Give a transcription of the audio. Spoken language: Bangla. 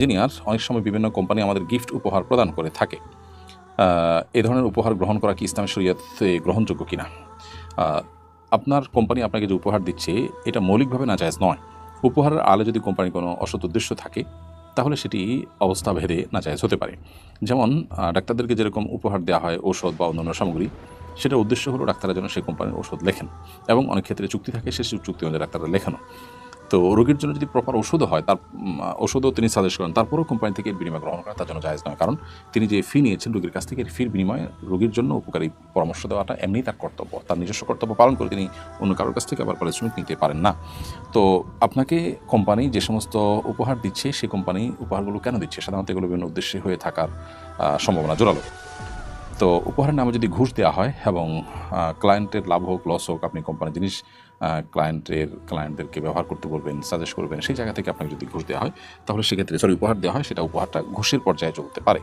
ইঞ্জিনিয়ার অনেক সময় বিভিন্ন কোম্পানি আমাদের গিফট উপহার প্রদান করে থাকে। এ ধরনের উপহার গ্রহণ করা কি ইসলামের শরীয়তে গ্রহণযোগ্য কিনা? আপনার কোম্পানি আপনাকে যে উপহার দিচ্ছে, এটা মৌলিকভাবে নাজায়জ নয়। উপহারের আলে যদি কোম্পানির কোনো অসৎ উদ্দেশ্য থাকে, তাহলে সেটি অবস্থা ভেদে নাজায়জ হতে পারে। যেমন ডাক্তারদেরকে যেরকম উপহার দেওয়া হয়, ঔষধ বা অন্যান্য সামগ্রী, সেটার উদ্দেশ্য হলো ডাক্তাররা যেন সেই কোম্পানির ওষুধ লেখেন। এবং অনেক ক্ষেত্রে চুক্তি থাকে, সে চুক্তি অনুযায়ী ডাক্তাররা লেখানো তো রোগীর জন্য যদি প্রপার ওষুধও হয়, তার ওষুধও তিনি সাজেস্ট করেন, তারপরেও কোম্পানি থেকে বিনিময় গ্রহণ করা তার জন্য জায়জ নয়। কারণ তিনি যে ফি নিয়েছেন রোগীর কাছ থেকে ফির বিনিময়ে রোগীর জন্য উপকারী পরামর্শ দেওয়াটা এমনিই তার কর্তব্য। তার নিজস্ব কর্তব্য পালন করে তিনি অন্য কারোর কাছ থেকে আবার পারিশ্রমিক নিতে পারেন না। তো আপনাকে কোম্পানি যে সমস্ত উপহার দিচ্ছে সেই কোম্পানি উপহারগুলো কেন দিচ্ছে? সাধারণত এগুলো বিভিন্ন উদ্দেশ্যে হয়ে থাকার সম্ভাবনা জোরালো। তো উপহারের নামে যদি ঘুষ দেওয়া হয় এবং ক্লায়েন্টের লাভ হোক লস হোক, আপনি কোম্পানির জিনিস ক্লায়েন্টের ক্লায়েন্টদেরকে ব্যবহার করতে বলবেন সাজেস্ট করবেন, সেই জায়গা থেকে আপনাকে যদি ঘুষ দেওয়া হয়, তাহলে সেক্ষেত্রে সরি উপহার দেওয়া হয়, সেটা উপহারটা ঘুষের পর্যায়ে চলতে পারে।